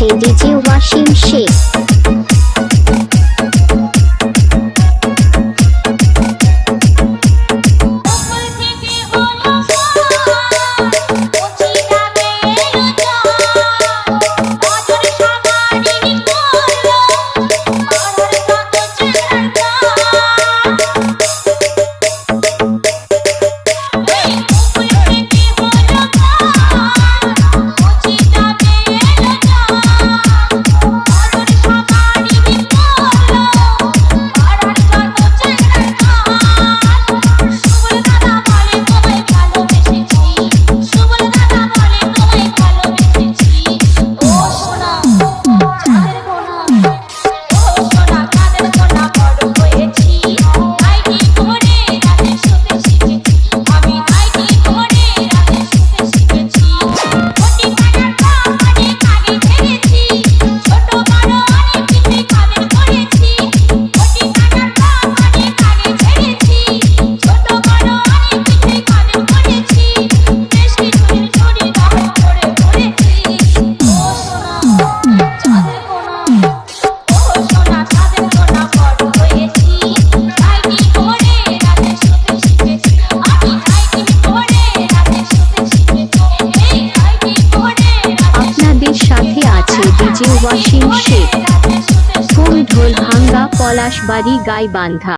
আছে ডিজে ওয়াসিম শেখ ওয়াসিম শেখ। ফুল ঢোল হাঙ্গা পলাশবাড়ি গাইবান্ধা